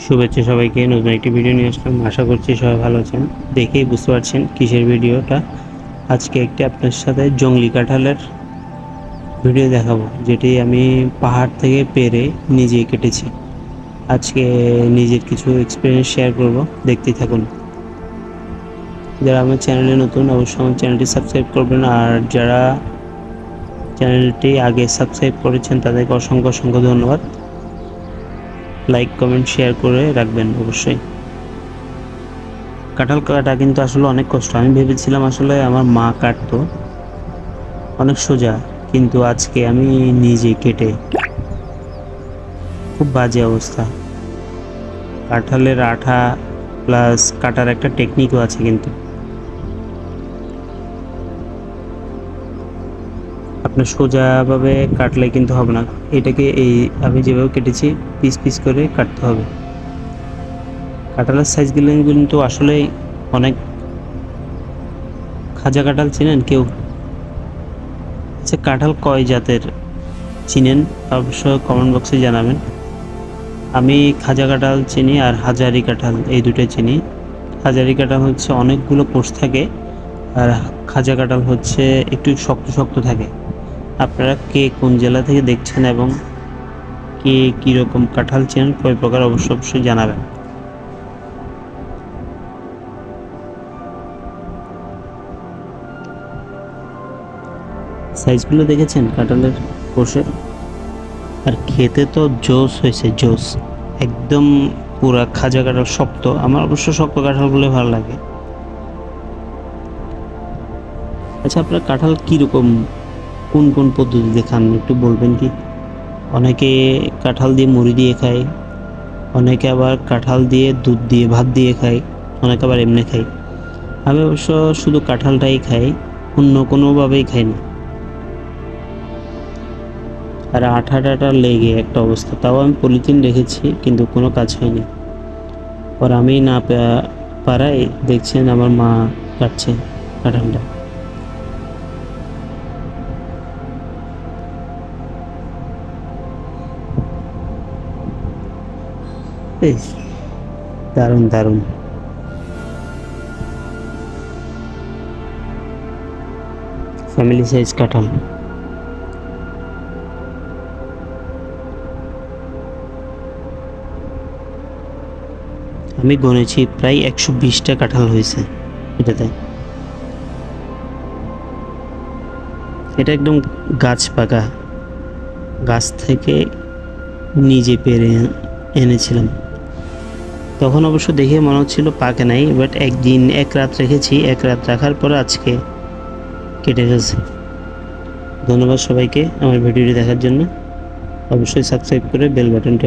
শুভেচ্ছা সবাইকে, নতুন একটি ভিডিও নিয়ে আসলাম। আশা করছি সবাই ভালো আছেন। দেখেই বুঝতে পারছেন কিসের ভিডিওটা আজকে একটি আপনার সাথে জঙ্গলি কাঁঠালের ভিডিও দেখাবো, যেটি আমি পাহাড় থেকে পেরে নিজে কেটেছি। আজকে নিজের কিছু এক্সপিরিয়েন্স শেয়ার করব, দেখতেই থাকুন। যারা আমার চ্যানেলে নতুন, অবশ্যই আমার চ্যানেলটি সাবস্ক্রাইব করবেন। আর যারা চ্যানেলটি আগে সাবস্ক্রাইব করেছেন, তাদেরকে অসংখ্য অসংখ্য ধন্যবাদ। লাইক কমেন্ট শেয়ার করে রাখবেন অবশ্যই। কাঁঠাল কাটা কিন্তু আসলে অনেক কষ্ট। আমি ভেবেছিলাম আসলে আমার মা কাটতো। অনেক সোজা, কিন্তু আজকে আমি নিজে কেটে। খুব বাজে অবস্থা। কাঁঠালের আঠা প্লাস কাটার একটা টেকনিকও আছে কিন্তু। আপনার সোজাভাবে কাটলে কিন্তু হবে না। এটাকে এই আমি যেভাবে কেটেছি পিস পিস করে কাটতে হবে। কাঁঠালের সাইজগুলো কিন্তু আসলেই অনেক খাজা কাঁঠাল চিনেন কেউ? আচ্ছা কাঁঠাল কয় জাতের চিনেন? অবশ্যই কমেন্ট বক্সে জানাবেন। আমি খাজা কাঁঠাল চিনি আর হাজারি কাঁঠাল, এই দুটো চিনি। হাজারি কাঁঠাল হচ্ছে অনেকগুলো কোষ থাকে আর খাজা কাঁঠাল হচ্ছে একটু শক্ত শক্ত থাকে। আপনারা কে কোন জেলা থেকে দেখছেন এবং কে কীরকম কাঁঠাল চেন কয় প্রকার, অবশ্য অবশ্যই জানাবেন। সাইজগুলো দেখেছেন কাঁঠালের কোষের আর খেতে তো জোস হয়েছে, জোস। একদম পুরা খাজা কাঁঠাল শক্ত। আমার অবশ্য শক্ত কাঁঠালগুলো ভালো লাগে। আচ্ছা আপনার কাঁঠাল কীরকম কোন কোন পদ্ধতিতে খান, একটু বলবেন কি? অনেকে কাঁঠাল দিয়ে মুড়ি দিয়ে খায়, অনেকে আবার কাঁঠাল দিয়ে দুধ দিয়ে ভাত দিয়ে খায়, অনেকে আবার এমনি খায়। আমি অবশ্য শুধু কাঁঠালটাই খাই, অন্য কোনোভাবেই খাই না। আর আঠা টাটা লেগে একটা অবস্থা, তাও আমি পলিথিন রেখেছি, কিন্তু কোনো কাজ হয়নি। পর আমি না পা- পারাই দেখছেন আমার মা কাটছে কাঁঠালটা। বেশ দারুণ দারুণ। ফ্যামিলি সাইজ কাঁঠাল। আমি গনেছি প্রায় একশো বিশটা কাঁঠাল হয়েছে এটাতে। এটা একদম গাছ পাকা। গাছ থেকে নিজে পেরে এনেছিলাম। তখন অবশ্য দেখে মনে হচ্ছিল, পাকে নাই বাট একদিন, এক রাত রেখেছি, এক রাত রাখার পর আজকে কেটে গেছে ধন্যবাদ সবাইকে আমার ভিডিওটি দেখার জন্য। অবশ্যই সাবস্ক্রাইব করে বেল বাটনটি